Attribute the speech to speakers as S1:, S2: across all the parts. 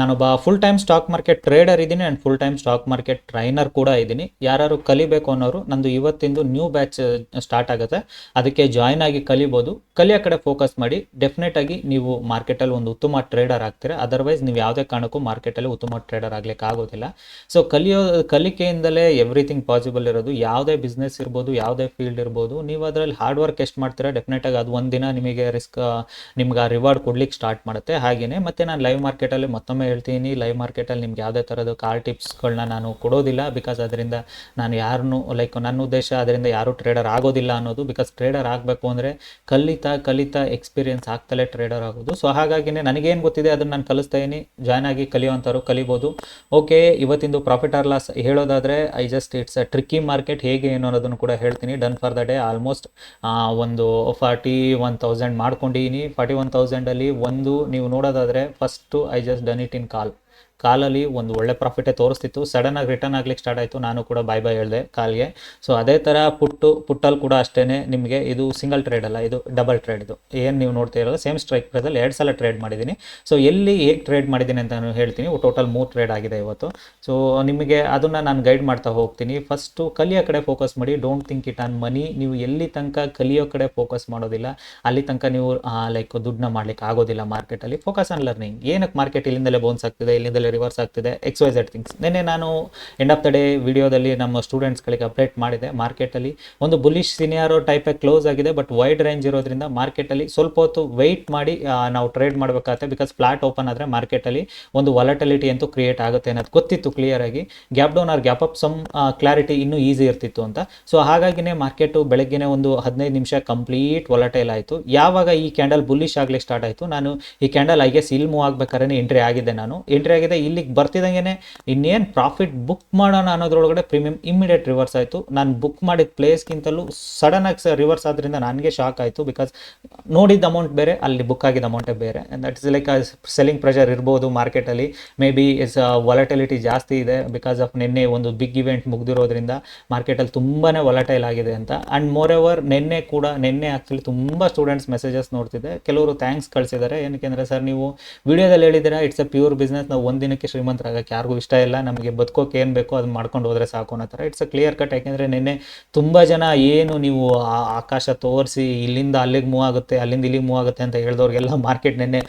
S1: ನಾನೊಬ್ಬ full time stock market trader ಇದ್ದೀನಿ and full time stock market trainer ಕೂಡ ಇದ್ದೀನಿ. ಯಾರು ಕಲಿಬೇಕು ಅನ್ನೋರು ನಂದು ಇವತ್ತಿಂದು ನ್ಯೂ ಬ್ಯಾಚ್ ಸ್ಟಾರ್ಟ್ ಆಗುತ್ತೆ. ಅದಕ್ಕೆ ಜಾಯ್ನ್ ಆಗಿ ಕಲಿಬೋದು. ಕಲಿಯೋ ಕಡೆ ಫೋಕಸ್ ಮಾಡಿ ಡೆಫಿನೆಟ್ ಆಗಿ ನೀವು ಮಾರ್ಕೆಟಲ್ಲಿ ಒಂದು ಉತ್ತಮ ಟ್ರೇಡರ್ ಆಗ್ತೀರಾ. ಅದರ್ವೈಸ್ ನೀವು ಯಾವುದೇ ಕಾರಣಕ್ಕೂ ಮಾರ್ಕೆಟಲ್ಲಿ ಉತ್ತಮ ಟ್ರೇಡರ್ ಆಗಲಿಕ್ಕೆ ಆಗೋದಿಲ್ಲ. ಸೊ ಕಲಿಯೋ, ಕಲಿಕೆಯಿಂದಲೇ ಎವ್ರಿಥಿಂಗ್ ಪಾಸಿಬಲ್ ಇರೋದು. ಯಾವುದೇ ಬಿಸ್ನೆಸ್ ಇರ್ಬೋದು, ಯಾವುದೇ ಫೀಲ್ಡ್ ಇರ್ಬೋದು. ನೀವು ಅದರಲ್ಲಿ ಹಾರ್ಡ್ ವರ್ಕ್ ಎಷ್ಟು ಮಾಡ್ತೀರಾ ಡೆಫಿನೆಟ್ ಆಗಿ ಅದು ಒಂದಿನ ನಿಮಗೆ ರಿಸ್ಕ್ ನಿಮ್ಗೆ ಆ ರಿವಾರ್ಡ್ ಕೊಡ್ಲಿಕ್ಕೆ ಸ್ಟಾರ್ಟ್ ಮಾಡುತ್ತೆ. ಹಾಗೆಯೇ ಮತ್ತು ನಾನು ಲೈವ್ ಮಾರ್ಕೆಟಲ್ಲಿ ಮತ್ತೊಮ್ಮೆ ಹೇಳ್ತೀನಿ ಲೈವ್ ಮಾರ್ಕೆಟಲ್ಲಿ ನಿಮ್ಗೆ ಯಾವುದೇ ಥರದ ಕಾರ್ ಟಿಪ್ಸ್ಗಳನ್ನ ನಾನು ಕೊಡೋದಿಲ್ಲ ಬಿಕಾಸ್ ಅದರಿಂದ ನಾನು ಯಾರನ್ನು ಲೈಕ್ ನನ್ನ ಉದ್ದೇಶ ಅದರಿಂದ ಯಾರು ಟ್ರೇಡರ್ ಆಗೋದಿಲ್ಲ ಅನ್ನೋದು ಬಿಕಾಸ್ ಟ್ರೇಡರ್ ಆಗಬೇಕು ಅಂದರೆ ಕಲಿತಾ ಕಲಿತಾ ಎಕ್ಸ್ಪೀರಿಯನ್ಸ್ ಆಗ್ತಲೇ ಟ್ರೇಡರ್ ಆಗೋದು. ಸೊ ಹಾಗಾಗಿನೇ ನನಗೇನು ಗೊತ್ತಿದೆ ಅದನ್ನು ನಾನು ಕಲಿಸ್ತಾ ಇದ್ದೀನಿ ಜಾಯ್ನ್ ಆಗಿ ಕಲಿಯುವಂಥವ್ರು ಕಲಿಬೋದು. ಓಕೆ ಇವತ್ತಿಂದು ಪ್ರಾಫಿಟ್ ಆರ್ ಲಾಸ್ ಹೇಳೋದಾದರೆ I just it's a tricky market ಹೇಗೆ ಏನು ಅನ್ನೋದನ್ನು ಕೂಡ ಹೇಳ್ತೀನಿ. Done for the day almost ಒಂದು ಫಾರ್ಟಿ ಒನ್ ತೌಸಂಡ್ ಮಾಡ್ಕೊಂಡಿದ್ದೀನಿ. ಫಾರ್ಟಿ ಒನ್ ತೌಸಂಡಲ್ಲಿ ಒಂದು, ನೀವು ನೋಡೋದಾದರೆ first I just done it in call ಕಾಲಲ್ಲಿ ಒಂದು ಒಳ್ಳೆ ಪ್ರಾಫಿಟೇ ತೋರಿಸ್ತಿತ್ತು. ಸಡನ್ ಆಗಿ ರಿಟರ್ನ್ ಆಗ್ಲಿಕ್ಕೆ ಸ್ಟಾರ್ಟ್ ಆಯಿತು. ನಾನು ಕೂಡ ಬೈ ಬೈ ಹೇಳಿದೆ ಕಾಲ್ಗೆ. ಸೊ ಅದೇ ಥರ ಪುಟ್ಟು ಪುಟ್ಟಲ್ಲಿ ಕೂಡ ಅಷ್ಟೇ ನಿಮಗೆ ಇದು ಸಿಂಗಲ್ ಟ್ರೇಡ್ ಅಲ್ಲ, ಇದು ಡಬಲ್ ಟ್ರೇಡ್ ಇದು. ಏನು ನೀವು ನೋಡ್ತಾ ಇರೋದು? ಸೇಮ್ ಸ್ಟ್ರೈಕ್ ಪ್ರೈಸಲ್ಲಿ ಎರಡು ಸಲ ಟ್ರೇಡ್ ಮಾಡಿದ್ದೀನಿ. ಸೊ ಎಲ್ಲಿ ಹೇಗೆ ಟ್ರೇಡ್ ಮಾಡಿದ್ದೀನಿ ಅಂತ ನಾನು ಹೇಳ್ತೀನಿ. ಟೋಟಲ್ ಮೂರು ಟ್ರೇಡ್ ಆಗಿದೆ ಇವತ್ತು. ಸೊ ನಿಮಗೆ ಅದನ್ನು ನಾನು ಗೈಡ್ ಮಾಡ್ತಾ ಹೋಗ್ತೀನಿ. ಫಸ್ಟು ಕಲಿಯೋ ಕಡೆ ಫೋಕಸ್ ಮಾಡಿ. Don't think it on money ನೀವು ಎಲ್ಲಿ ತನಕ ಕಲಿಯೋ ಕಡೆ ಫೋಕಸ್ ಮಾಡೋದಿಲ್ಲ. ಅಲ್ಲಿ ತನಕ ನೀವು ಲೈಕ್ ದುಡ್ಡನ್ನ ಮಾಡ್ಲಿಕ್ಕೆ ಆಗೋದಿಲ್ಲ ಮಾರ್ಕೆಟಲ್ಲಿ ಫೋಕಸ್ ಆನ್ ಲರ್ನಿಂಗ್ ಏನಕ್ಕೆ ಮಾರ್ಕೆಟ್ ಇಲ್ಲಿಂದಲೇ ಬೋನ್ಸ್ ಆಗ್ತಿದೆ, ಇಲ್ಲಿಂದಲೇ ರಿವರ್ಸ್ ಆಗ್ತಿದೆ ಎಕ್ಸ್ ವೈ ಝೆಡ್ ಥಿಂಗ್ಸ್ ನಿನ್ನೆ ನಾನು ಎಂಡ್ ಆಫ್ ದ ಡೇ ವಿಡಿಯೋದಲ್ಲಿ ನಮ್ಮ ಸ್ಟೂಡೆಂಟ್ಸ್ಗಳಿಗೆ ಅಪ್ಡೇಟ್ ಮಾಡಿದೆ ಮಾರ್ಕೆಟಲ್ಲಿ ಒಂದು ಬುಲಿಶ್ ಸಿನಿಯಾರೋ ಟೈಪ್ ಕ್ಲೋಸ್ ಆಗಿದೆ ಬಟ್ ವೈಡ್ ರೇಂಜ್ ಇರೋದ್ರಿಂದ ಮಾರ್ಕೆಟಲ್ಲಿ ಸ್ವಲ್ಪ ಹೊತ್ತು ವೆಯ್ಟ್ ಮಾಡಿ ನಾವು ಟ್ರೇಡ್ ಮಾಡಬೇಕಾಗುತ್ತೆ ಬಿಕಾಸ್ ಫ್ಲಾಟ್ ಓಪನ್ ಆದರೆ ಮಾರ್ಕೆಟಲ್ಲಿ ಒಂದು ವಾಲಟಲಿಟಿ ಅಂತೂ ಕ್ರಿಯೇಟ್ ಆಗುತ್ತೆ ಅನ್ನೋದು ಗೊತ್ತಿತ್ತು ಕ್ಲಿಯರ್ ಆಗಿ. Gap down or gap up some clarity ಇನ್ನೂ ಈಸಿ ಇರ್ತಿತ್ತು ಅಂತ. ಸೊ ಹಾಗಾಗಿನೇ ಮಾರ್ಕೆಟು ಬೆಳಗ್ಗೆನೇ ಒಂದು ಹದಿನೈದು ನಿಮಿಷ ಕಂಪ್ಲೀಟ್ ವಾಲಟೈಲ್ ಆಯಿತು. ಯಾವಾಗ ಈ ಕ್ಯಾಂಡಲ್ ಬುಲ್ಲಿಶ್ ಆಗ್ಲಿಕ್ಕೆ ಸ್ಟಾರ್ಟ್ ಆಯಿತು, ನಾನು ಈ ಕ್ಯಾಂಡಲ್ ಐ ಗೆಸ್ ಇಲ್ಲಿ ಮೂವ್ ಆಗಬೇಕಾದ್ರೆ ಎಂಟ್ರಿ ಆಗಿದೆ ನಾನು. ಎಂಟ್ರಿ ಆಗಿದೆ ಇಲ್ಲಿಗೆ ಬರ್ತಿದ್ದಂಗೆ ಇನ್ನೇನು ಪ್ರಾಫಿಟ್ ಬುಕ್ ಮಾಡೋಣ ಅನ್ನೋದ್ರೊಳಗಡೆ ಪ್ರೀಮಿಯಂ ಇಮ್ಮಿಡಿಯೇಟ್ ರಿವರ್ಸ್ ಆಯಿತು. ನಾನು ಬುಕ್ ಮಾಡಿದ ಪ್ಲೇಸ್ಗಿಂತಲೂ ಸಡನ್ ಆಗಿ ರಿವರ್ಸ್ ಆದ್ರಿಂದ ನನಗೆ ಶಾಕ್ ಆಯಿತು ಬಿಕಾಸ್ ನೋಡಿದ ಅಮೌಂಟ್ ಬೇರೆ, ಅಲ್ಲಿ ಬುಕ್ ಆಗಿದ್ದ ಅಮೌಂಟೇ ಬೇರೆ. That is like selling pressure ಇರ್ಬೋದು ಮಾರ್ಕೆಟಲ್ಲಿ ಮೇ ಬಿ ಇಸ್ ವಾಲಟಿಲಿಟಿ ಜಾಸ್ತಿ ಇದೆ ಬಿಕಾಸ್ ಆಫ್ ನಿನ್ನೆ ಒಂದು ಬಿಗ್ ಇವೆಂಟ್ ಮುಗ್ದಿರೋದ್ರಿಂದ ಮಾರ್ಕೆಟಲ್ಲಿ ತುಂಬಾ ವಾಲಟೈಲ್ ಆಗಿದೆ ಅಂತ. ಆ್ಯಂಡ್ ಮೋರ್ ಎವರ್ ನಿನ್ನೆ ಕೂಡ, ನಿನ್ನೆ ಆ್ಯಕ್ಚುಲಿ ತುಂಬ ಸ್ಟೂಡೆಂಟ್ಸ್ ಮೆಸೇಜಸ್ ನೋಡ್ತಿದ್ದೆ. ಕೆಲವರು ಥ್ಯಾಂಕ್ಸ್ ಕಳಿಸಿದ್ದಾರೆ. ಏನಕ್ಕೆ ಅಂದರೆ, ಸರ್, ನೀವು ವಿಡಿಯೋದಲ್ಲಿ ಹೇಳಿದ್ದೀರಾ? ಇಟ್ಸ್ ಅ ಪ್ಯೂರ್ ಬಿಸ್ನೆಸ್ ನಾವು ಒಂದಿನಕ್ಕೆ ಶ್ರೀಮಂತರಾಗಕ್ಕೆ ಯಾರಿಗೂ ಇಷ್ಟ ಇಲ್ಲ, ನಮಗೆ ಬದುಕೋಕೆ ಏನು ಬೇಕೋ ಅದನ್ನ ಮಾಡ್ಕೊಂಡು ಹೋದರೆ ಸಾಕು ಅನ್ನೋ ಥರ. ಇಟ್ಸ್ ಅ ಕ್ಲಿಯರ್ ಕಟ್ ಯಾಕೆಂದರೆ ನಿನ್ನೆ ತುಂಬ ಜನ ಏನು ನೀವು ಆಕಾಶ ತೋರಿಸಿ ಇಲ್ಲಿಂದ ಅಲ್ಲಿಗೆ ಮೂವ್ ಆಗುತ್ತೆ, ಅಲ್ಲಿಂದ ಇಲ್ಲಿಗೆ ಮೂವ್ ಆಗುತ್ತೆ ಅಂತ ಹೇಳಿದವ್ರಿಗೆಲ್ಲ ಮಾರ್ಕೆಟ್ ನಿನ್ನೆ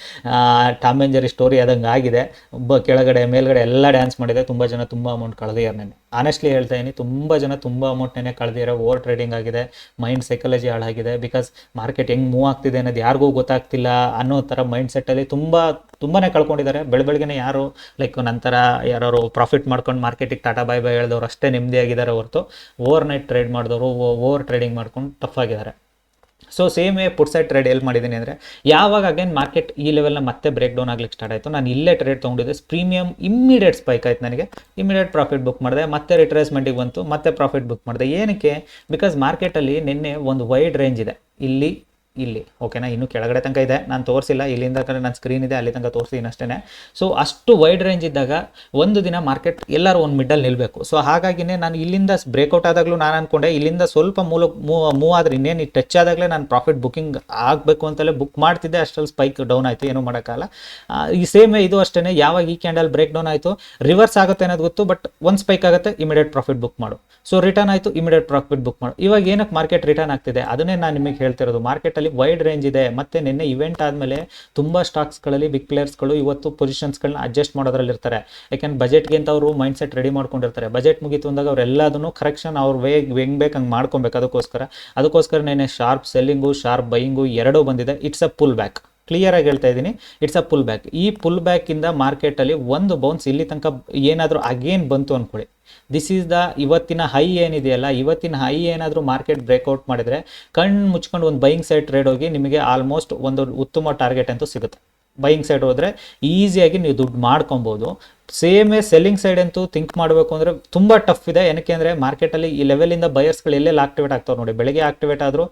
S1: ಟಾಮ್ ಸ್ಟೋರಿ ಆದಂಗೆ ಆಗಿದೆ. ಒಬ್ಬ ಕೆಳಗಡೆ, ಮೇಲ್ಗಡೆ ಎಲ್ಲ ಡ್ಯಾನ್ಸ್ ಮಾಡಿದೆ. ತುಂಬ ಜನ ತುಂಬ ಅಮೌಂಟ್ ಕಳೆದಿದ್ದಾರೆ ನೆನ್ನೆ. ಆನೆಸ್ಟ್ಲಿ ಹೇಳ್ತಾ ಇದ್ದೀನಿ ತುಂಬ ಜನ ತುಂಬ ಅಮೌಂಟ್ ಕಳೆದಿರೋ ಓವರ್ ಟ್ರೇಡಿಂಗ್ ಆಗಿದೆ ಮೈಂಡ್ ಸೈಕಾಲಜಿ ಹಾಳಾಗಿದೆ ಬಿಕಾಸ್ ಮಾರ್ಕೆಟ್ ಹೆಂಗೆ ಮೂವ್ ಆಗ್ತಿದೆ ಅನ್ನೋದು ಯಾರಿಗೂ ಗೊತ್ತಾಗ್ತಿಲ್ಲ ಅನ್ನೋ ಥರ ಮೈಂಡ್ ಸೆಟ್ಟಲ್ಲಿ ತುಂಬ ತುಂಬಾ ಕಳ್ಕೊಂಡಿದ್ದಾರೆ. ಬೆಳ ಯಾರು ಲೈಕ್ ನಂತರ ಯಾರು ಪ್ರಾಫಿಟ್ ಮಾಡ್ಕೊಂಡು ಮಾರ್ಕೆಟಿಗೆ ಟಾಟಾ ಬಾಯ್ ಬಾಯ್ ಹೇಳಿದವರು ಅಷ್ಟೇ ನೆಮ್ಮದಿಯಾಗಿದ್ದಾರೆ ಹೊರತು ಓವರ್ ನೈಟ್ ಟ್ರೇಡ್ ಮಾಡಿದವರು ಓವರ್ ಟ್ರೇಡಿಂಗ್ ಮಾಡ್ಕೊಂಡು ಟಫ್ ಆಗಿದ್ದಾರೆ. So same put side trade ಎಲ್ಲಿ ಮಾಡಿದ್ದೀನಿ ಅಂದರೆ, ಯಾವಾಗ ಅಗೇನ್ ಮಾರ್ಕೆಟ್ ಈ ಲೆವೆಲ್ನ ಮತ್ತೆ ಬ್ರೇಕ್ ಡೌನ್ ಆಗ್ಲಿಕ್ಕೆ ಸ್ಟಾರ್ಟ್ ಆಯಿತು, ನಾನು ಇಲ್ಲೇ ಟ್ರೇಡ್ ತೊಗೊಂಡಿದ್ದೆ ಪ್ರೀಮಿಯಂ ಇಮ್ಮಿಡಿಯೇಟ್ ಸ್ಪೈಕ್ ಆಯ್ತು ನನಗೆ. ಇಮ್ಮಿಡಿಯೇಟ್ ಪ್ರಾಫಿಟ್ ಬುಕ್ ಮಾಡಿದೆ, ಮತ್ತೆ ರಿಟ್ರೇಸ್ಮೆಂಟಿಗೆ ಬಂತು, ಮತ್ತೆ ಪ್ರಾಫಿಟ್ ಬುಕ್ ಮಾಡಿದೆ. ಏನಕ್ಕೆ? ಬಿಕಾಸ್ ಮಾರ್ಕೆಟಲ್ಲಿ ನಿನ್ನೆ ಒಂದು ವೈಡ್ ರೇಂಜ್ ಇದೆ. ಇಲ್ಲಿ ಇಲ್ಲಿ ಓಕೆನಾ ಇನ್ನು ಕೆಳಗಡೆ ತನಕ ಇದೆ. ನಾನು ತೋರಿಸಿಲ್ಲ. ಇಲ್ಲಿಂದ ಕಡೆ ನನ್ನ ಸ್ಕ್ರೀನ್ ಇದೆ, ಅಲ್ಲಿ ತನಕ ತೋರಿಸ್ತೀನಿ ಅಷ್ಟೇ ಸೊ ಅಷ್ಟು ವೈಡ್ ರೇಂಜ್ ಇದ್ದಾಗ ಒಂದು ದಿನ ಮಾರ್ಕೆಟ್ ಎಲ್ಲರೂ ಒಂದು ಮಿಡ್ಡಲ್ಲಿ ನಿಲ್ಲಬೇಕು ಸೊ ಹಾಗಾಗಿನೇ ನಾನು ಇಲ್ಲಿಂದ ಬ್ರೇಕ್ಔಟ್ ಆದಾಗಲೂ ನಾನು ಅನ್ಕೊಂಡೆ, ಇಲ್ಲಿಂದ ಸ್ವಲ್ಪ ಮೂಲ ಮೂವ್ ಆದರೆ ಇನ್ನೇನು ಟಚ್ ಆದಾಗಲೇ ನಾನು ಪ್ರಾಫಿಟ್ ಬುಕ್ಕಿಂಗ್ ಆಗಬೇಕು ಅಂತಲೇ ಬುಕ್ ಮಾಡ್ತಿದ್ದೆ. ಅಷ್ಟರಲ್ಲಿ ಸ್ಪೈಕ್ ಡೌನ್ ಆಯಿತು. ಏನೂ ಮಾಡೋಕ್ಕಲ್ಲ ಈ ಸೇಮ್ ಇದು ಅಷ್ಟೇ ಯಾವಾಗ ಈ ಕ್ಯಾಂಡಲ್ ಬ್ರೇಕ್ ಡೌನ್ ಆಯಿತು ರಿವರ್ಸ್ ಆಗುತ್ತೆ ಅನ್ನೋದು ಗೊತ್ತು ಬಟ್ ಒಂದು ಸ್ಪೈಕ್ ಆಗುತ್ತೆ ಇಮಿಡಿಯೇಟ್ ಪ್ರಾಫಿಟ್ ಬುಕ್ ಮಾಡು. ಸೊ ರಿಟರ್ನ್ ಆಯಿತು ಇಮಿಡಿಯೇಟ್ ಪ್ರಾಫಿಟ್ ಬುಕ್ ಮಾಡು. ಇವಾಗ ಏನಕ್ಕೆ ಮಾರ್ಕೆಟ್ ರಿಟರ್ನ್ ಆಗ್ತಿದೆ? ಅದನ್ನೇ ನಾನು ನಿಮಗೆ ಹೇಳ್ತಿರೋದು. ಮಾರ್ಕೆಟಲ್ಲಿ ವೈಡ್ ರೇಂಜ್ ಇದೆ. ಮತ್ತೆ ನಿನ್ನೆ ಇವೆಂಟ್ ಆದಮೇಲೆ ತುಂಬ ಸ್ಟಾಕ್ಸ್ಗಳಲ್ಲಿ ಬಿಗ್ ಪ್ಲೇಯರ್ಸ್ಗಳು ಇವತ್ತು ಪೊಸಿಷನ್ಸ್ಗಳನ್ನ ಅಡ್ಜಸ್ಟ್ ಮಾಡೋದ್ರಲ್ಲಿ ಇರ್ತಾರೆ. ಯಾಕೆಂದ್ರೆ ಬಜೆಟ್ಗೆ ಅಂತ ಅವರು ಮೈಂಡ್ ಸೆಟ್ ರೆಡಿ ಮಾಡ್ಕೊಂಡಿರ್ತಾರೆ. ಬಜೆಟ್ ಮುಗೀತು ಅಂದಾಗ ಅವರೆಲ್ಲದನ್ನು ಕರೆಕ್ಷನ್ ಅವ್ರ ವೇ, ಹೆಂಗ್ ಬೇಕು ಹಂಗೆ ಮಾಡ್ಕೊಬೇಕು. ಅದಕ್ಕೋಸ್ಕರ ಅದಕ್ಕೋಸ್ಕರ ನೆನ್ನೆ ಶಾರ್ಪ್ ಸೆಲ್ಲಿಂಗು ಶಾರ್ಪ್ ಬೈಯಿಂಗು ಎರಡೂ ಬಂದಿದೆ. It's a pull back clear ಆಗಿ ಹೇಳ್ತಾ ಇದ್ದೀನಿ. ಇಟ್ಸ್ ಅ ಪುಲ್ ಬ್ಯಾಕ್ ಈ ಪುಲ್ ಬ್ಯಾಕಿಂದ ಮಾರ್ಕೆಟಲ್ಲಿ ಒಂದು ಬೌನ್ಸ್ ಇಲ್ಲಿ ತನಕ ಏನಾದರೂ ಅಗೇನ್ ಬಂತು ಅಂದ್ಕೊಳ್ಳಿ ದಿಸ್ ಈಸ್ ದ ಇವತ್ತಿನ ಹೈ ಏನಿದೆಯಲ್ಲ, ಇವತ್ತಿನ ಹೈ ಏನಾದರೂ ಮಾರ್ಕೆಟ್ ಬ್ರೇಕ್ಔಟ್ ಮಾಡಿದರೆ ಕಣ್ಣು ಮುಚ್ಕೊಂಡು ಒಂದು ಬೈಯಿಂಗ್ ಸೈಡ್ ಟ್ರೇಡ್ ಹೋಗಿ ನಿಮಗೆ ಆಲ್ಮೋಸ್ಟ್ ಒಂದು ಉತ್ತಮ ಟಾರ್ಗೆಟ್ ಅಂತೂ ಸಿಗುತ್ತೆ. ಬೈಯಿಂಗ್ ಸೈಡ್ ಹೋದರೆ ಈಸಿಯಾಗಿ ನೀವು ದುಡ್ಡು ಮಾಡ್ಕೊಬೋದು. ಸೇಮ್ ಸೆಲ್ಲಿಂಗ್ ಸೈಡ್ ಅಂತೂ ಥಿಂಕ್ ಮಾಡಬೇಕು ಅಂದರೆ ತುಂಬ ಟಫ್ ಇದೆ. ಏನಕ್ಕೆ ಅಂದರೆ ಮಾರ್ಕೆಟಲ್ಲಿ ಈ ಲೆವೆಲಿಂದ ಬಯರ್ಸ್ಗಳು ಎಲ್ಲೆಲ್ಲಿ ಆಕ್ಟಿವೇಟ್ ಆಗ್ತಾವೆ ನೋಡಿ, ಬೆಳಗ್ಗೆ ಆಕ್ಟಿವೇಟ್ ಆದರೂ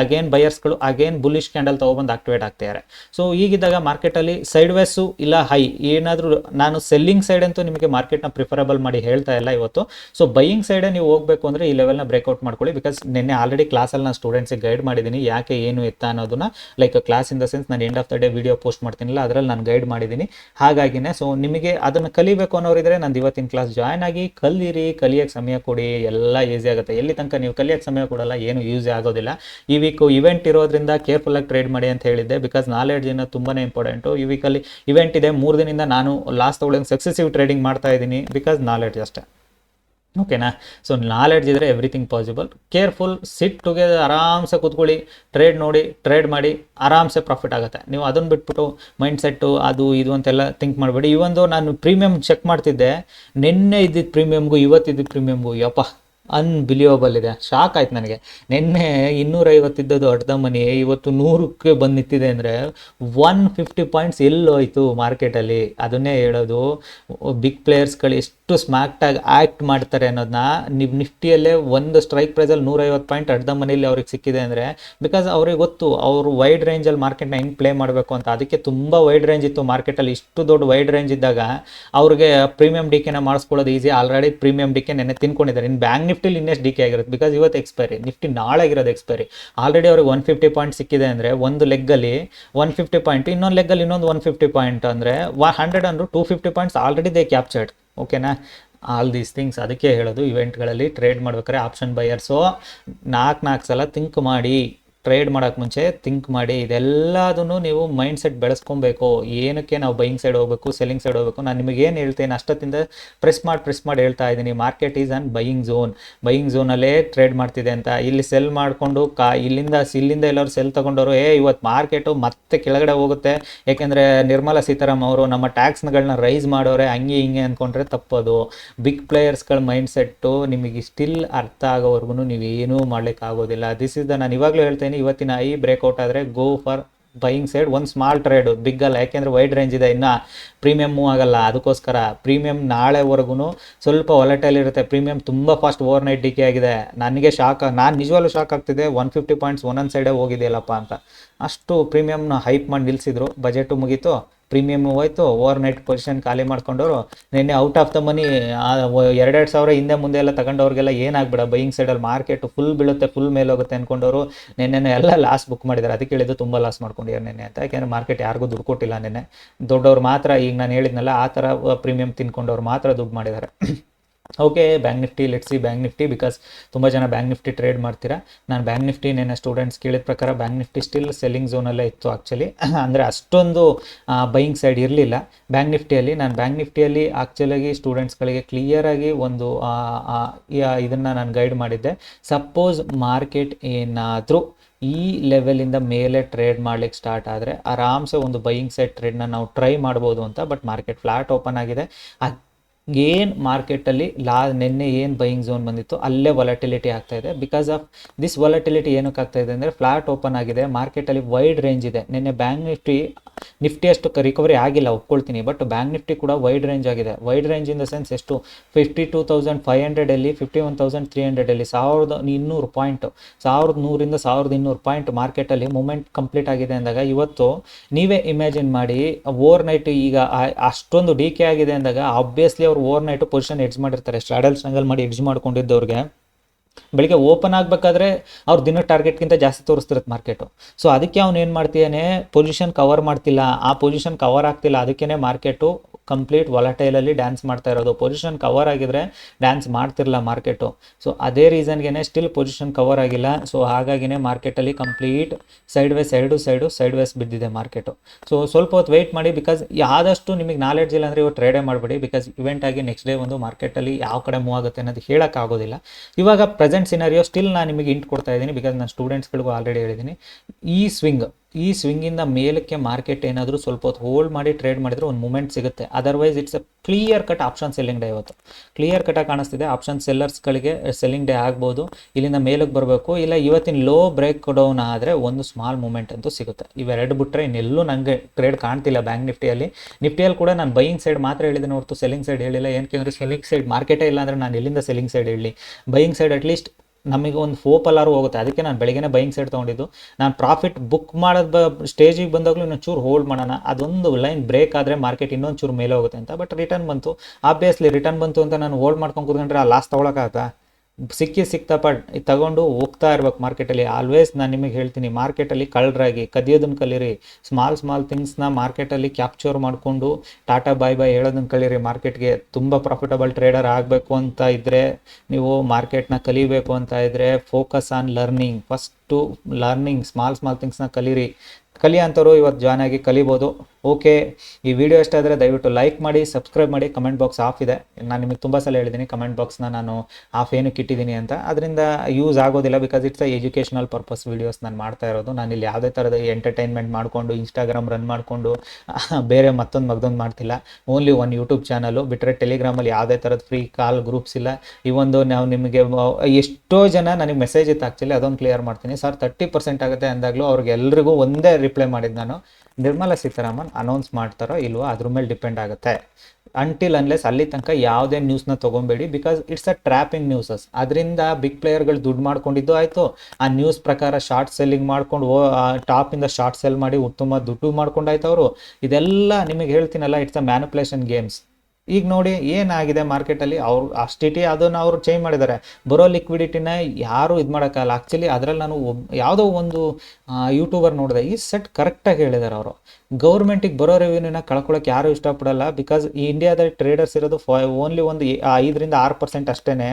S1: ಅಗೇನ್ ಬಯರ್ಸ್ಗಳು ಅಗೇನ್ ಬುಲಿಶ್ ಕ್ಯಾಂಡಲ್ ತೊಗೊಬಂದು ಆಕ್ಟಿವೇಟ್ ಆಗ್ತಿದ್ದಾರೆ ಸೊ ಈಗಿದ್ದಾಗ ಮಾರ್ಕೆಟಲ್ಲಿ ಸೈಡ್ ವೇಸು ಇಲ್ಲ ಹೈ ಏನಾದರೂ ನಾನು ಸೆಲ್ಲಿಂಗ್ ಸೈಡ್ ಅಂತೂ ನಿಮಗೆ ಮಾರ್ಕೆಟ್ನ ಪ್ರಿಫರಬಲ್ ಮಾಡಿ ಹೇಳ್ತಾ ಇಲ್ಲ ಇವತ್ತು. ಸೊ ಬೈಯಿಂಗ್ ಸೈಡೇ ನೀವು ಹೋಗಬೇಕು ಅಂದರೆ ಈ ಲೆವೆಲ್ನ ಬ್ರೇಕ್ಔಟ್ ಮಾಡ್ಕೊಳ್ಳಿ ಬಿಕಾಸ್ ನಿನ್ನೆ ಆಲ್ರೆಡಿ ಕ್ಲಾಸಲ್ಲಿ ನಾನು ಸ್ಟೂಡೆಂಟ್ಸಿಗೆ ಗೈಡ್ ಮಾಡಿದ್ದೀನಿ ಯಾಕೆ ಏನು ಎತ್ತ ಅನ್ನೋದನ್ನ like class in the sense ನಾನು end of the day video post ಮಾಡ್ತೀನಿಲ್ಲ, ಅದರಲ್ಲಿ ನಾನು ಗೈಡ್ ಮಾಡಿದ್ದೀನಿ ಹಾಗಾಗಿನೇ ಸೊ ನಿಮಗೆ ಅದನ್ನು ಕಲಿಬೇಕು ಅನ್ನೋರಿದ್ರೆ ನಂದು ಇವತ್ತಿನ ಕ್ಲಾಸ್ ಜಾಯ್ನ್ ಆಗಿ ಕಲಿಯಿರಿ ಕಲಿಯೋಕ್ಕೆ ಸಮಯ ಕೊಡಿ, ಎಲ್ಲ ಈಸಿ ಆಗುತ್ತೆ. ಎಲ್ಲಿ ತನಕ ನೀವು ಕಲಿಯೋಕ್ಕೆ ಸಮಯ ಕೊಡಲ್ಲ, ಏನು ಯೂಸ್ ಆಗೋದಿಲ್ಲ. ಈ ವೀಕು ಇವೆಂಟ್ ಇರೋದ್ರಿಂದ ಕೇರ್ಫುಲ್ಲಾಗಿ ಟ್ರೇಡ್ ಮಾಡಿ ಅಂತ ಹೇಳಿದ್ದೆ ಬಿಕಾಸ್ ನಾಲೆಡ್ಜ್ ಏನೋ ತುಂಬಾ ಇಂಪಾರ್ಟೆಂಟು ಈ ವೀಕಲ್ಲಿ ಇವೆಂಟ್ ಇದೆ, ಮೂರು ದಿನದಿಂದ ನಾನು ಲಾಸ್ಟ್ ತೊಗೊಳಂಗೆ ಸಕ್ಸೆಸಿವ್ ಟ್ರೇಡಿಂಗ್ ಮಾಡ್ತಾ ಇದ್ದೀನಿ ಬಿಕಾಸ್ ನಾಲೆಡ್ಜ್ ಅಷ್ಟೇ. ಓಕೆನಾ ಸೊ ನಾಲೆಡ್ಜ್ ಇದ್ದರೆ everything possible careful sit together ಆರಾಮ್ಸೆ ಕೂತ್ಕೊಳ್ಳಿ ಟ್ರೇಡ್ ನೋಡಿ ಟ್ರೇಡ್ ಮಾಡಿ, ಆರಾಮ್ಸೆ ಪ್ರಾಫಿಟ್ ಆಗುತ್ತೆ. ನೀವು ಅದನ್ನು ಬಿಟ್ಬಿಟ್ಟು ಮೈಂಡ್ ಸೆಟ್ಟು ಅದು, ಇದು ಅಂತೆಲ್ಲ ಥಿಂಕ್ ಮಾಡಬೇಡಿ. ಇವೊಂದು ನಾನು ಪ್ರೀಮಿಯಮ್ ಚೆಕ್ ಮಾಡ್ತಿದ್ದೆ, ನಿನ್ನೆ ಇದ್ದಿದ್ದ ಪ್ರೀಮಿಯಮ್ಗೂ ಇವತ್ತಿದ್ದಿದ್ದ ಪ್ರೀಮಿಯಮ್ಗೂ ಯಪ್ಪ ಅನ್ಬಿಲಿಯಬಲ್ ಇದೆ. ಶಾಕ್ ಆಯ್ತು ನನಗೆ. ನಿನ್ನೆ ಇನ್ನೂರೈವತ್ತಿದ್ದದ್ದು ಅರ್ಧ ಮನಿ, ಇವತ್ತು ನೂರಕ್ಕೆ ಬಂದು ನಿಂತಿದೆ ಅಂದರೆ ಒನ್ ಫಿಫ್ಟಿ ಪಾಯಿಂಟ್ಸ್ ಎಲ್ಲೋಯ್ತು ಮಾರ್ಕೆಟಲ್ಲಿ. ಅದನ್ನೇ ಹೇಳೋದು ಬಿಗ್ ಪ್ಲೇಯರ್ಸ್ಗಳು ಎಷ್ಟು ಸ್ಮ್ಯಾಕ್ಟಾಗಿ ಆ್ಯಕ್ಟ್ ಮಾಡ್ತಾರೆ ಅನ್ನೋದನ್ನ ನೀವು ನಿಫ್ಟಿಯಲ್ಲೇ ಒಂದು ಸ್ಟ್ರೈಕ್ ಪ್ರೈಸಲ್ಲಿ ನೂರೈವತ್ತು ಪಾಯಿಂಟ್ ಅರ್ಧ ಮನೇಲಿ ಅವ್ರಿಗೆ ಸಿಕ್ಕಿದೆ ಅಂದರೆ ಬಿಕಾಸ್ ಅವ್ರಿಗೆ ಗೊತ್ತು ಅವರು ವೈಡ್ ರೇಂಜಲ್ಲಿ ಮಾರ್ಕೆಟ್ನ ಹೆಂಗೆ ಪ್ಲೇ ಮಾಡಬೇಕು ಅಂತ. ಅದಕ್ಕೆ ತುಂಬ ವೈಡ್ ರೇಂಜ್ ಇತ್ತು ಮಾರ್ಕೆಟಲ್ಲಿ ಇಷ್ಟು ದೊಡ್ಡ ವೈಡ್ ರೇಂಜ್ ಇದ್ದಾಗ ಅವ್ರಿಗೆ ಪ್ರೀಮಿಯಂ ಡಿಕೆನ ಮಾಡಿಸ್ಕೊಳ್ಳೋದು ಈಸಿ ಆಲ್ರೆಡಿ ಪ್ರೀಮಿಯಂ ಡಿಕೆ ನೆನೆ ತಿನ್ಕೊಂಡಿದ್ದಾರೆ. ಇನ್ನು ಬ್ಯಾಂಕ್ ನಿಫ್ಟಿಲಿ ಇನ್ನೆಷ್ಟು ಡಿಕೆ ಆಗಿರುತ್ತೆ? ಬಿಕಾಸ್ ಇವತ್ತು ಎಕ್ಸ್ಪೈರಿ ನಿಫ್ಟಿ ನಾಳೆ ಆಗಿರೋದು ಎಕ್ಸ್ಪೈರಿ ಆಲ್ರೆಡಿ ಅವ್ರಿಗೆ ಒನ್ ಫಿಫ್ಟಿ ಪಾಯಿಂಟ್ ಸಿಕ್ಕಿದೆ ಅಂದರೆ, ಒಂದು ಲೆಗ್ಗಲ್ಲಿ ಒನ್ ಫಿಫ್ಟಿ ಪಾಯಿಂಟ್ ಇನ್ನೊಂದು ಲೆಗ್ಗಲ್ಲಿ ಇನ್ನೊಂದು ಒನ್ ಫಿಫ್ಟಿ ಪಾಯಿಂಟ್ ಅಂದರೆ ಹಂಡ್ರೆಡ್ ಅಂದ್ರು two fifty points already they captured ಓಕೆನಾ? ಆಲ್ ದೀಸ್ ಥಿಂಗ್ಸ್ ಅದಕ್ಕೆ ಹೇಳೋದು ಇವೆಂಟ್ಗಳಲ್ಲಿ ಟ್ರೇಡ್ ಮಾಡ್ಬೇಕಾದ್ರೆ ಆಪ್ಷನ್ ಬೈಯರ್ಸು ನಾಲ್ಕು ನಾಲ್ಕು ಸಲ ಥಿಂಕ್ ಮಾಡಿ. ಟ್ರೇಡ್ ಮಾಡೋಕ್ಕೆ ಮುಂಚೆ ಥಿಂಕ್ ಮಾಡಿ, ಇದೆಲ್ಲದನ್ನು ನೀವು ಮೈಂಡ್ ಸೆಟ್ ಬೆಳೆಸ್ಕೊಬೇಕು. ಏನಕ್ಕೆ ನಾವು ಬೈಯಿಂಗ್ ಸೈಡ್ ಹೋಗಬೇಕು ಸೆಲ್ಲಿಂಗ್ ಸೈಡ್ ಹೋಗಬೇಕು? ನಾನು ನಿಮಗೆ ಏನು ಹೇಳ್ತೇನೆ, ಅಷ್ಟೊತ್ತಿಂದ ಪ್ರೆಸ್ ಮಾಡಿ ಪ್ರೆಸ್ ಮಾಡಿ ಹೇಳ್ತಾ ಇದ್ದೀನಿ. Market is on buying zone buying ಝೋನಲ್ಲೇ trade ಮಾಡ್ತಿದೆ ಅಂತ. ಇಲ್ಲಿ ಸೆಲ್ ಮಾಡಿಕೊಂಡು, ಕಾ, ಇಲ್ಲಿಂದ ಇಲ್ಲಿಂದ ಎಲ್ಲರೂ ಸೆಲ್ ತೊಗೊಂಡವರು ಏ ಇವತ್ತು ಮಾರ್ಕೆಟು ಮತ್ತೆ ಕೆಳಗಡೆ ಹೋಗುತ್ತೆ. ಏಕೆಂದರೆ ನಿರ್ಮಲಾ ಸೀತಾರಾಮ್ ಅವರು ನಮ್ಮ ಟ್ಯಾಕ್ಸ್ಗಳನ್ನ ರೈಸ್ ಮಾಡೋರೆ, ಹಂಗೆ ಹಿಂಗೆ ಅಂದ್ಕೊಂಡ್ರೆ ತಪ್ಪೋದು. ಬಿಗ್ ಪ್ಲೇಯರ್ಸ್ಗಳ ಮೈಂಡ್ ಸೆಟ್ಟು ನಿಮಗೆ ಸ್ಟಿಲ್ ಅರ್ಥ ಆಗೋವರೆಗೂ ಏನೂ ಮಾಡ್ಲಿಕ್ಕೆ ಆಗೋದಿಲ್ಲ ದಿಸ್ ಇಸ್ ದ ನಾನು ಇವಾಗಲೂ ಹೇಳ್ತೇನೆ ಇವತ್ತಿನ ಐ ಬ್ರೇಕ್ಔಟ್ ಆದರೆ ಗೋ ಫಾರ್ ಬೈಯಿಂಗ್ ಸೈಡ್ ಒಂದು ಸ್ಮಾಲ್ ಟ್ರೇಡು ಬಿಗ್ಗಲ್ಲ ಯಾಕೆಂದರೆ ವೈಡ್ ರೇಂಜ್ ಇದೆ, ಇನ್ನು ಪ್ರೀಮಿಯಮ್ ಮೂವ್ ಆಗಲ್ಲ. ಅದಕ್ಕೋಸ್ಕರ ಪ್ರೀಮಿಯಮ್ ನಾಳೆವರೆಗೂ ಸ್ವಲ್ಪ ಒಲೆಟೈಲ್ ಇರುತ್ತೆ. ಪ್ರೀಮಿಯಮ್ ತುಂಬ ಫಾಸ್ಟ್ ಓವರ್ ನೈಟ್ ಡಿಕೆ ಆಗಿದೆ. ನನಗೆ ಶಾಕ್ ನಾನು ನಿಜವಾಗ್ಲೂ ಶಾಕ್ ಆಗ್ತಿದೆ. ಒನ್ ಫಿಫ್ಟಿ ಪಾಯಿಂಟ್ಸ್ ಒಂದೊಂದು ಸೈಡೇ ಹೋಗಿದೆಯಲ್ಲಪ್ಪ ಅಂತ. ಅಷ್ಟು ಪ್ರೀಮಿಯಮ್ನ ಹೈಪ್ ಮಾಡಿ ನಿಲ್ಲಿಸಿದ್ರು ಬಜೆಟು ಮುಗೀತು. ಪ್ರೀಮಿಯಮ್ ಹೋಯ್ತು ಓವರ್ ನೈಟ್ ಪೊಸಿಷನ್ ಖಾಲಿ ಮಾಡ್ಕೊಂಡವರು. ನಿನ್ನೆ ಔಟ್ ಆಫ್ ದ ಮನಿ ಎರಡೆರಡು ಸಾವಿರ ಹಿಂದೆ ಮುಂದೆ ಎಲ್ಲ ತಗೊಂಡವ್ರಿಗೆಲ್ಲ ಏನಾಗ್ಬೇಡ ಬೈಯಿಂಗ್ ಸೈಡಲ್ಲಿ ಮಾರ್ಕೆಟ್ ಫುಲ್ ಬೀಳುತ್ತೆ ಫುಲ್ ಮೇಲೋಗುತ್ತೆ ಅಂದ್ಕೊಂಡವರು ನಿನ್ನೆ ಎಲ್ಲ ಲಾಸ್ ಬುಕ್ ಮಾಡಿದ್ದಾರೆ ಅದಕ್ಕೆ ಹೇಳಿದ್ದು ತುಂಬ ಲಾಸ್ ಮಾಡ್ಕೊಂಡಿದ್ದಾರೆ ನಿನ್ನೆ ಅಂತ. ಯಾಕೆಂದರೆ ಮಾರ್ಕೆಟ್ ಯಾರಿಗೂ ದುಡ್ಡು ಕೊಟ್ಟಿಲ್ಲ ನಿನ್ನೆ. ದೊಡ್ಡವ್ರು ಮಾತ್ರ, ಈಗ ನಾನು ಹೇಳಿದ್ನಲ್ಲ, ಆ ಥರ ಪ್ರೀಮಿಯಮ್ ತಿನ್ಕೊಂಡವ್ರು ಮಾತ್ರ ದುಡ್ಡು ಮಾಡಿದ್ದಾರೆ. Okay bank Nifty let's see bank Nifty because ತುಂಬ ಜನ ಬ್ಯಾಂಕ್ ನಿಫ್ಟಿ ಟ್ರೇಡ್ ಮಾಡ್ತೀರಾ. ನಾನು ಬ್ಯಾಂಕ್ ನಿಫ್ಟಿ ನೆನ್ನೆ ಸ್ಟೂಡೆಂಟ್ಸ್ ಕೇಳಿದ ಪ್ರಕಾರ ಬ್ಯಾಂಕ್ ನಿಫ್ಟಿ ಸ್ಟಿಲ್ ಸೆಲ್ಲಿಂಗ್ ಝೋನಲ್ಲೇ ಇತ್ತು ಆ್ಯಕ್ಚುಲಿ ಅಂದರೆ ಅಷ್ಟೊಂದು ಬೈಯಿಂಗ್ ಸೈಡ್ ಇರಲಿಲ್ಲ. ಬ್ಯಾಂಕ್ ನಿಫ್ಟಿಯಲ್ಲಿ ನಾನು ಬ್ಯಾಂಕ್ ನಿಫ್ಟಿಯಲ್ಲಿ ಆ್ಯಕ್ಚುಲಾಗಿ ಸ್ಟೂಡೆಂಟ್ಸ್ಗಳಿಗೆ ಕ್ಲಿಯರಾಗಿ ಒಂದು ಇದನ್ನು ನಾನು ಗೈಡ್ ಮಾಡಿದ್ದೆ. ಸಪೋಸ್ ಮಾರ್ಕೆಟ್ ಏನಾದರೂ ಈ ಲೆವೆಲಿಂದ ಮೇಲೆ ಟ್ರೇಡ್ ಮಾಡ್ಲಿಕ್ಕೆ ಸ್ಟಾರ್ಟ್ ಆದರೆ ಆರಾಮ್ಸೆ ಒಂದು ಬೈಯಿಂಗ್ ಸೈಡ್ ಟ್ರೇಡ್ನ ನಾವು ಟ್ರೈ ಮಾಡ್ಬೋದು ಅಂತ ಬಟ್ ಮಾರ್ಕೆಟ್ ಫ್ಲಾಟ್ ಓಪನ್ ಆಗಿದೆ. ಏನು ಮಾರ್ಕೆಟಲ್ಲಿ ಲಾ, ನಿನ್ನೆ ಏನು ಬೈಯಿಂಗ್ ಝೋನ್ ಬಂದಿತ್ತು ಅಲ್ಲೇ ವಾಲಟಿಲಿಟಿ ಆಗ್ತಾ ಇದೆ. ಬಿಕಾಸ್ ಆಫ್ ದಿಸ್ ವಾಲಟಿಲಿಟಿ ಏನಕ್ಕೆ ಆಗ್ತಾ ಇದೆ ಅಂದರೆ ಫ್ಲಾಟ್ ಓಪನ್ ಆಗಿದೆ ಮಾರ್ಕೆಟಲ್ಲಿ ವೈಡ್ ರೇಂಜ್ ಇದೆ. ನಿನ್ನೆ ಬ್ಯಾಂಕ್ ನಿಫ್ಟಿ ನಿಫ್ಟಿ ಅಷ್ಟು ರಿಕವರಿ ಆಗಿಲ್ಲ, ಒಪ್ಕೊಳ್ತೀನಿ. ಬಟ್ ಬ್ಯಾಂಕ್ ನಿಫ್ಟಿ ಕೂಡ ವೈಡ್ ರೇಂಜ್ ಆಗಿದೆ. Wide range in the sense ಎಷ್ಟು? ಫಿಫ್ಟಿ ಟೂ ತೌಸಂಡ್ ಫೈವ್ ಹಂಡ್ರೆಡಲ್ಲಿ ಫಿಫ್ಟಿ ಒನ್ ತೌಸಂಡ್ ತ್ರೀ ಹಂಡ್ರೆಡಲ್ಲಿ ಸಾವಿರದ ಇನ್ನೂರು ಪಾಯಿಂಟ್ ಸಾವಿರದ ನೂರಿಂದ ಸಾವಿರದ ಇನ್ನೂರು ಪಾಯಿಂಟ್ ಮಾರ್ಕೆಟಲ್ಲಿ ಮೂಮೆಂಟ್ ಕಂಪ್ಲೀಟ್ ಆಗಿದೆ ಅಂದಾಗ ಇವತ್ತು ನೀವೇ ಇಮ್ಯಾಜಿನ್ ಮಾಡಿ ಓವರ್ ನೈಟ್ ಈಗ ಅಷ್ಟೊಂದು ಡಿ ಕೆ ಆಗಿದೆ ಅಂದಾಗ ಆಬ್ವಿಯಸ್ಲಿ ಅವ್ರು ಓವರ್ ನೈಟ್ ಪೊಸಿಷನ್ ಎಡ್ಜ್ ಮಾಡಿರ್ತಾರೆ. ಸ್ಟ್ರಾಡಲ್ ಸ್ಟ್ರಾಂಗಲ್ ಮಾಡಿ ಎಡ್ಜ್ ಮಾಡ್ಕೊಂಡಿದ್ದವ್ರಿಗೆ. ಬೆಳಿಗ್ಗೆ ಓಪನ್ ಆಗಬೇಕಾದ್ರೆ ಅವ್ರು ದಿನ ಟಾರ್ಗೆಟ್ಗಿಂತ ಜಾಸ್ತಿ ತೋರಿಸ್ತಿರುತ್ತೆ ಮಾರ್ಕೆಟು ಸೊ ಅದಕ್ಕೆ ಅವ್ನು ಏನು ಮಾಡ್ತೀಯಾನೆ ಪೊಸಿಷನ್ ಕವರ್ ಮಾಡ್ತಿಲ್ಲ. ಆ ಪೊಸಿಷನ್ ಕವರ್ ಆಗ್ತಿಲ್ಲ. ಅದಕ್ಕೇ ಮಾರ್ಕೆಟು ಕಂಪ್ಲೀಟ್ ವಾಲಟೈಲಲ್ಲಿ ಡ್ಯಾನ್ಸ್ ಮಾಡ್ತಾ ಇರೋದು. ಪೊಸಿಷನ್ ಕವರ್ ಆಗಿದ್ರೆ ಡ್ಯಾನ್ಸ್ ಮಾಡ್ತಿರಲ್ಲ ಮಾರ್ಕೆಟು ಸೊ ಅದೇ ರೀಸನ್ಗೆ ಸ್ಟಿಲ್ ಪೊಸಿಷನ್ ಕವರ್ ಆಗಿಲ್ಲ. ಸೊ ಹಾಗಾಗಿನೇ ಮಾರ್ಕೆಟಲ್ಲಿ ಕಂಪ್ಲೀಟ್ ಸೈಡ್ ವೇಸ್ ಎರಡು ಸೈಡು ಸೈಡ್ ವೇಸ್ ಬಿದ್ದಿದೆ ಮಾರ್ಕೆಟು ಸೊ ಸ್ವಲ್ಪ ಹೊತ್ತು ವೆಯ್ಟ್ ಮಾಡಿ ಬಿಕಾಸ್ ಆದಷ್ಟು ನಿಮಗೆ ನಾಲೆಡ್ಜ್ ಇಲ್ಲ ಅಂದರೆ ಇವತ್ತು ಟ್ರೇಡೇ ಮಾಡಬೇಡಿ ಬಿಕಾಸ್ ಇವೆಂಟ್ ಆಗಿ ನೆಕ್ಸ್ಟ್ ಡೇ ಒಂದು ಮಾರ್ಕೆಟಲ್ಲಿ ಯಾವ ಕಡೆ ಮೂವ್ ಆಗುತ್ತೆ ಅನ್ನೋದು ಹೇಳೋಕ್ಕಾಗೋದಿಲ್ಲ ಇವಾಗ ಪ್ರೆಸೆಂಟ್ ಸಿನಾರಿಯೋ ಸ್ಟಿಲ್ ನಾನು ನಿಮಗೆ ಇಂಟ್ ಕೊಡ್ತಾ ಇದ್ದೀನಿ ಬಿಕಾಸ್ ನಾನು ಸ್ಟೂಡೆಂಟ್ಸ್ಗಳಿಗೂ ಆಲ್ರೆಡಿ ಹೇಳಿದ್ದೀನಿ. ಈ ಸ್ವಿಂಗ್ ಈ ಸ್ವಿಂಗಿಂದ ಮೇಲಕ್ಕೆ ಮಾರ್ಕೆಟ್ ಏನಾದರೂ ಸ್ವಲ್ಪ ಹೊತ್ತು ಹೋಲ್ಡ್ ಮಾಡಿ ಟ್ರೇಡ್ ಮಾಡಿದ್ರೆ ಒಂದು ಮೂಮೆಂಟ್ ಸಿಗುತ್ತೆ. Otherwise it's a clear cut option selling day ಇವತ್ತು. ಕ್ಲಿಯರ್ ಕಟಾಗಿ ಕಾಣಿಸ್ತಿದೆ. ಆಪ್ಷನ್ ಸೆಲ್ಲರ್ಸ್ಗಳಿಗೆ ಸೆಲ್ಲಿಂಗ್ ಡೇ ಆಗ್ಬೋದು. ಇಲ್ಲಿಂದ ಮೇಲಕ್ಕೆ ಬರಬೇಕು. ಇಲ್ಲ, ಇವತ್ತಿನ ಲೋ ಬ್ರೇಕ್ ಡೌನ್ ಆದರೆ ಒಂದು ಸ್ಮಾಲ್ ಮೂಮೆಂಟ್ ಅಂತೂ ಸಿಗುತ್ತೆ. ಇವೆರಡು ಬಿಟ್ಟರೆ ಇನ್ನೆಲ್ಲೂ ನನಗೆ ಟ್ರೇಡ್ ಕಾಣ್ತಿಲ್ಲ ಬ್ಯಾಂಕ್ ನಿಫ್ಟಿಯಲ್ಲಿ. ನಿಫ್ಟಿಯಲ್ಲಿ ಕೂಡ ನಾನು ಬೈಯಿಂಗ್ ಸೈಡ್ ಮಾತ್ರ ಹೇಳಿದೆ ಹೊರತು ಸೆಲ್ಲಿಂಗ್ ಸೈಡ್ ಹೇಳಿಲ್ಲ. ಏನಕ್ಕೆ ಅಂದರೆ ಸೆಲ್ಲಿಂಗ್ ಸೈಡ್ ಮಾರ್ಕೆಟೇ ಇಲ್ಲ ಅಂದರೆ ನಾನು ಎಲ್ಲಿಂದ ಸೆಲ್ಲಿಂಗ್ ಸೈಡ್ ಹೇಳಿ. ಬೈಯಿಂಗ್ ಸೈಡ್ ಅಟ್ಲೀಸ್ಟ್ ನಮಗೆ ಒಂದು ಫೋಪ್ ಅಲ್ಲಾರು ಹೋಗುತ್ತೆ. ಅದಕ್ಕೆ ನಾನು ಬೆಳಗ್ಗೆನೇ ಬೈಯಿಂಗ್ ಸೈಡ್ ತೊಗೊಂಡಿದ್ದು. ನಾನು ಪ್ರಾಫಿಟ್ ಬುಕ್ ಮಾಡೋದು ಬ ಸ್ಟೇಜಿಗೆ ಬಂದಾಗಲೂ ಇನ್ನೊಂದು ಹೋಲ್ಡ್ ಮಾಡೋಣ. ಅದೊಂದು ಲೈನ್ ಬ್ರೇಕ್ ಆದರೆ ಮಾರ್ಕೆಟ್ ಇನ್ನೊಂದು ಚೂರು ಮೇಲೆ ಹೋಗುತ್ತೆ ಅಂತ. ಬಟ್ ರಿಟರ್ನ್ ಬಂತು. ಆಬ್ವಿಯಸ್ಲಿ ರಿಟರ್ನ್ ಬಂತು ಅಂತ ನಾನು ಹೋಲ್ಡ್ ಮಾಡ್ಕೊಂಡು ಕೂತ್ಕೊಂಡ್ರೆ ಆ ಲಾಸ್ ತೊಗೊಳಕ್ಕಾಗತ್ತಾ? ಸಿಕ್ಕಿ ಸಿಕ್ತಪ್ಪ ತಗೊಂಡು ಹೋಗ್ತಾ ಇರ್ಬೇಕು ಮಾರ್ಕೆಟಲ್ಲಿ. ಆಲ್ವೇಸ್ ನಾನು ನಿಮಗೆ ಹೇಳ್ತೀನಿ, ಮಾರ್ಕೆಟಲ್ಲಿ ಕಳ್ಳರಾಗಿ ಕದಿಯೋದನ್ನು ಕಲೀರಿ. ಸ್ಮಾಲ್ ಸ್ಮಾಲ್ ಥಿಂಗ್ಸ್ನ ಮಾರ್ಕೆಟಲ್ಲಿ ಕ್ಯಾಪ್ಚರ್ ಮಾಡಿಕೊಂಡು ಟಾಟಾ ಬಾಯ್ ಬಾಯ್ ಹೇಳೋದನ್ನು ಕಲೀರಿ. ಮಾರ್ಕೆಟ್ಗೆ ತುಂಬ ಪ್ರಾಫಿಟಬಲ್ ಟ್ರೇಡರ್ ಆಗಬೇಕು ಅಂತ ಇದ್ದರೆ ನೀವು ಮಾರ್ಕೆಟ್ನ ಕಲಿಬೇಕು ಅಂತ ಇದ್ದರೆ focus on learning first learning small small ಥಿಂಗ್ಸ್ನ ಕಲೀರಿ. ಕಲಿಯೋಂಥವ್ರು ಇವತ್ತು ಜಾಯ್ನ್ ಆಗಿ ಕಲಿಬೋದು. ಓಕೆ, ಈ ವಿಡಿಯೋ ಇಷ್ಟ ಆದರೆ ದಯವಿಟ್ಟು ಲೈಕ್ ಮಾಡಿ ಸಬ್ಸ್ಕ್ರೈಬ್ ಮಾಡಿ ಕಮೆಂಟ್ ಬಾಕ್ಸ್ ಆಫ್ ಇದೆ. ನಾನು ನಿಮಗೆ ತುಂಬ ಸಲ ಹೇಳಿದ್ದೀನಿ ಕಮೆಂಟ್ ಬಾಕ್ಸ್ನ ನಾನು ಆಫ್ ಏನಕ್ಕೆ ಇಟ್ಟಿದ್ದೀನಿ ಅಂತ. ಅದರಿಂದ ಯೂಸ್ ಆಗೋದಿಲ್ಲ because it's a educational purpose videos ನಾನು ಮಾಡ್ತಾ ಇರೋದು. ನಾನು ಇಲ್ಲಿ ಯಾವುದೇ ಥರದ ಎಂಟರ್ಟೈನ್ಮೆಂಟ್ ಮಾಡಿಕೊಂಡು ಇನ್ಸ್ಟಾಗ್ರಾಮ್ ರನ್ ಮಾಡಿಕೊಂಡು, ಬೇರೆ ಮತ್ತೊಂದು ಮಗದೊಂದು ಮಾಡ್ತಿಲ್ಲ. ಓನ್ಲಿ ಒನ್ ಯೂಟ್ಯೂಬ್ ಚಾನಲು ಬಿಟ್ಟರೆ ಟೆಲಿಗ್ರಾಮಲ್ಲಿ ಯಾವುದೇ ಥರದ ಫ್ರೀ ಕಾಲ್ ಗ್ರೂಪ್ಸ್ ಇಲ್ಲ. ಈ ಒಂದು ನಾವು ನಿಮಗೆ ಎಷ್ಟೋ ಜನ ನನಗೆ ಮೆಸೇಜ್ ಇತ್ತು ಆ್ಯಕ್ಚುಲಿ ಅದೊಂದು ಕ್ಲಿಯರ್ ಮಾಡ್ತೀನಿ. ಸರ್ ತರ್ಟಿ ಪರ್ಸೆಂಟ್ ಆಗುತ್ತೆ ಅಂದಾಗಲೂ ಅವ್ರಿಗೆಲ್ಲರಿಗೂ ಒಂದೇ ರಿಪ್ಲೈ ಮಾಡಿದ್ದು ನಾನು. ನಿರ್ಮಲಾ ಸೀತಾರಾಮನ್ ಅನೌನ್ಸ್ ಮಾಡ್ತಾರೋ ಇಲ್ವೋ ಅದ್ರ ಮೇಲೆ ಡಿಪೆಂಡ್ ಆಗುತ್ತೆ. ಅಂಟಿಲ್ ಅನ್ಲೆಸ್ ಅಲ್ಲಿ ತನಕ ಯಾವುದೇ ನ್ಯೂಸ್ನ ತೊಗೊಬೇಡಿ because it's a trapping newses ಅದರಿಂದ ಬಿಗ್ ಪ್ಲೇಯರ್ಗಳು ದುಡ್ಡು ಮಾಡ್ಕೊಂಡಿದ್ದು ಆಯಿತು. ಆ ನ್ಯೂಸ್ ಪ್ರಕಾರ ಶಾರ್ಟ್ ಸೆಲ್ಲಿಂಗ್ ಮಾಡ್ಕೊಂಡು ಓ ಟಾಪಿಂದ ಶಾರ್ಟ್ ಸೆಲ್ ಮಾಡಿ ಉತ್ತಮ ದುಡ್ಡು ಮಾಡ್ಕೊಂಡಾಯ್ತು ಅವರು. ಇದೆಲ್ಲ ನಿಮಗೆ ಹೇಳ್ತೀನಲ್ಲ ಇಟ್ಸ್ ಅ ಮ್ಯಾನುಪ್ಲೇಷನ್ ಗೇಮ್ಸ್ ಈಗ ನೋಡಿ ಏನಾಗಿದೆ ಮಾರ್ಕೆಟಲ್ಲಿ ಅವ್ರು ಅಷ್ಟಿಟಿ ಅದನ್ನು ಅವರು ಚೇಂಜ್ ಮಾಡಿದ್ದಾರೆ. ಬರೋ ಲಿಕ್ವಿಡಿಟಿನ ಯಾರು ಇದು ಮಾಡೋಕ್ಕಲ್ಲ ಆ್ಯಕ್ಚುಲಿ ಅದರಲ್ಲಿ ನಾನು ಒಬ್, ಯಾವುದೋ ಒಂದು ಯೂಟ್ಯೂಬರ್ ನೋಡಿದೆ. ಈ ಸೆಟ್ ಕರೆಕ್ಟಾಗಿ ಹೇಳಿದ್ದಾರೆ ಅವರು. ಗೌರ್ಮೆಂಟಿಗೆ ಬರೋ ರೆವಿನ್ಯೂನ ಕಳ್ಕೊಳ್ಳೋಕ್ಕೆ ಯಾರು ಇಷ್ಟಪಡಲ್ಲ. ಬಿಕಾಸ್ ಈ ಇಂಡಿಯಾದಲ್ಲಿ ಟ್ರೇಡರ್ಸ್ ಇರೋದು ಓನ್ಲಿ ಒಂದು ಐದರಿಂದ ಆರು ಪರ್ಸೆಂಟ್ ಅಷ್ಟೇ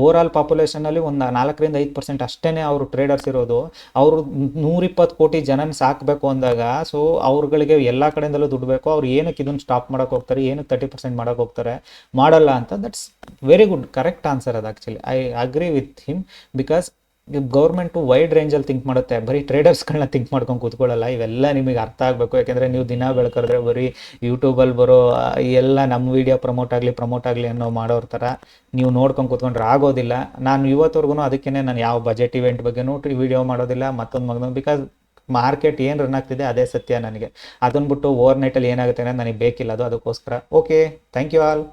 S1: ಓವರ್ ಆಲ್ ಪಾಪ್ಯುಲೇಷನಲ್ಲಿ ಒಂದು ನಾಲ್ಕರಿಂದ ಐದು ಪರ್ಸೆಂಟ್ ಅಷ್ಟೇ ಅವರು ಟ್ರೇಡರ್ಸ್ ಇರೋದು. ಅವರು ನೂರಿಪ್ಪತ್ತು ಕೋಟಿ ಜನನ ಸಾಕಬೇಕು ಅಂದಾಗ ಸೊ ಅವ್ರುಗಳಿಗೆ ಎಲ್ಲ ಕಡೆಯಿಂದಲೂ ದುಡ್ಡು ಬೇಕು. ಅವ್ರು ಏನಕ್ಕೆ ಇದನ್ನು ಸ್ಟಾಪ್ ಮಾಡೋಕೆ ಹೋಗ್ತಾರೆ? ಏನಕ್ಕೆ ತರ್ಟಿ ಪರ್ಸೆಂಟ್ ಹೋಗ್ತಾರೆ ಮಾಡಲ್ಲ ಅಂತ that's very good correct answer ಅದು actually I agree with him because government wide ರೇಂಜಲ್ಲಿ ಥಿಂಕ್ ಮಾಡುತ್ತೆ. ಬರೀ ಟ್ರೇಡರ್ಸ್ಗಳನ್ನ ಥಿಂಕ್ ಮಾಡ್ಕೊಂಡು ಕೂತ್ಕೊಳ್ಳಲ್ಲ. ಇವೆಲ್ಲ ನಿಮಗೆ ಅರ್ಥ ಆಗಬೇಕು. ಯಾಕೆಂದರೆ ನೀವು ದಿನ ಬೆಳ್ಕರಿದ್ರೆ ಬರೀ ಯೂಟ್ಯೂಬಲ್ಲಿ ಬರೋ ಎಲ್ಲ ನಮ್ಮ ವಿಡಿಯೋ ಪ್ರಮೋಟ್ ಆಗಲಿ ಪ್ರಮೋಟ್ ಆಗಲಿ ಅನ್ನೋ ಮಾಡೋರ ಥರ ನೀವು ನೋಡ್ಕೊಂಡು ಕೂತ್ಕೊಂಡ್ರೆ ಆಗೋದಿಲ್ಲ. ನಾನು ಇವತ್ತವರೆಗೂ ಅದಕ್ಕೇ ನಾನು ಯಾವ ಬಜೆಟ್ ಇವೆಂಟ್ ಬಗ್ಗೆನೂ ವಿಡಿಯೋ ಮಾಡೋದಿಲ್ಲ. ಮತ್ತೊಂದು ಮಗನ ಬಿಕಾಸ್ ಮಾರ್ಕೆಟ್ ಏನು ರನ್ ಆಗ್ತಿದೆ ಅದೇ ಸತ್ಯ ನನಗೆ. ಅದನ್ನು ಬಿಟ್ಟು ಓವರ್ ನೈಟಲ್ಲಿ ಏನಾಗುತ್ತೆ ಅನ್ನೋದು ನನಗೆ ಬೇಕಿಲ್ಲ. ಅದು ಅದಕ್ಕೋಸ್ಕರ. Okay thank you all